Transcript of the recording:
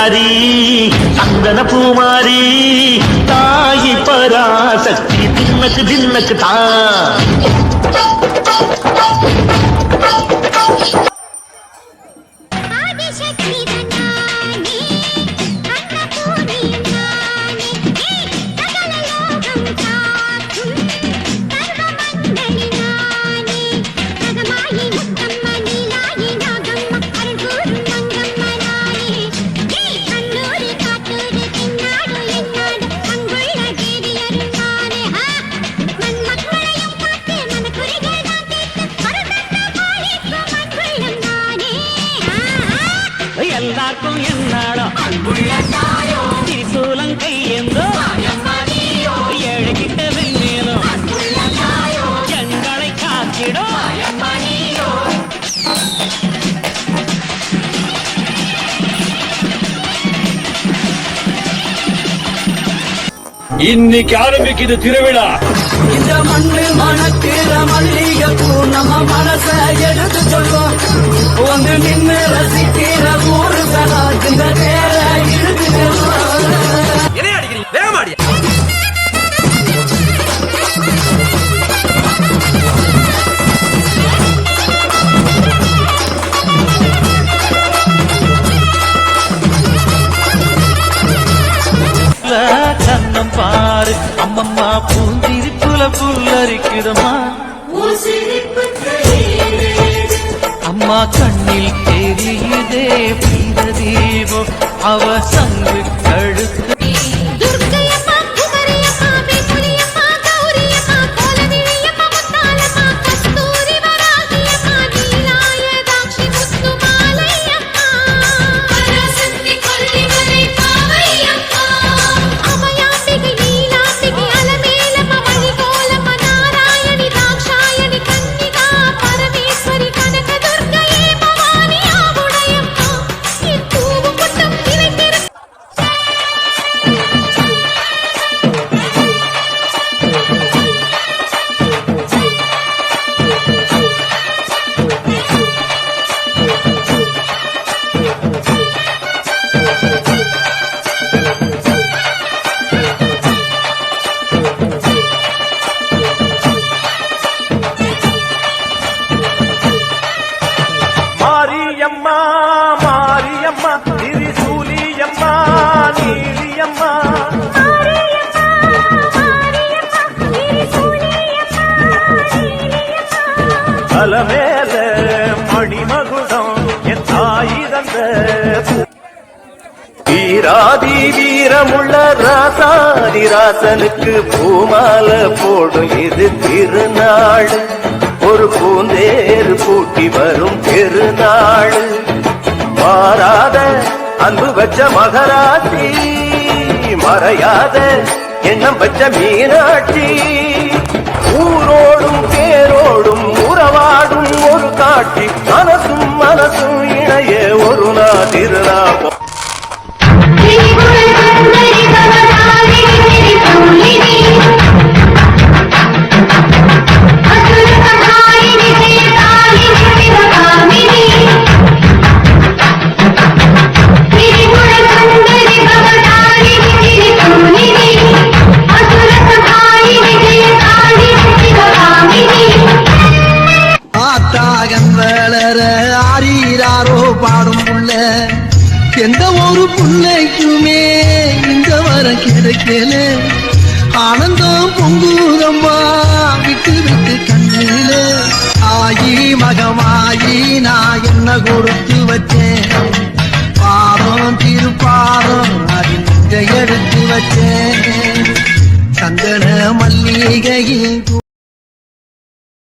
பூந்தாரி சந்தன பூமாரி தாயி பராசக்தி தின்னக்கு தின்னக்கு தான் காக்கும் என்னாலும் திருத்தூலம் கையெந்தோ ஏழைகிட்ட வெண்மேலும் எங்களை காத்திடும் இன்னைக்கு ஆரம்பிக்குது திருவிழா. இந்த மண்ணு மணக்கிற மல்லிகை பூ நம்ம மனசை எடுத்து சொல்வோம் வந்து நின்று ரசிக்கிற கண்ணில் தெரியுதே பிந்த தீபம் அவ ஜாதி வீரமுள்ள ராசாதி ராசனுக்கு பூமால போடும் இது திருநாள். ஒரு பூந்தேர் பூட்டி வரும் திருநாள். மாறாத அன்பு வச்ச மகராசி மறையாத எண்ணம் வச்ச மீனாட்சி. ஊரோடும் பேரோடும் உறவாடும் ஒரு காட்டி வளர ஆறீராரோ பாடும் புள்ள. எந்த ஒரு பிள்ளைக்குமே இந்த வரம் கிடைக்கல. ஆனந்தம் பொங்குதம்மா விட்டு விட்டு கண்ணில. ஆயி மகமாயி நான் என்ன கொடுத்து வச்சேன்? பாதம் திருப்பாதம் அது எடுத்து வச்சேன். சந்தன மல்லிகையின்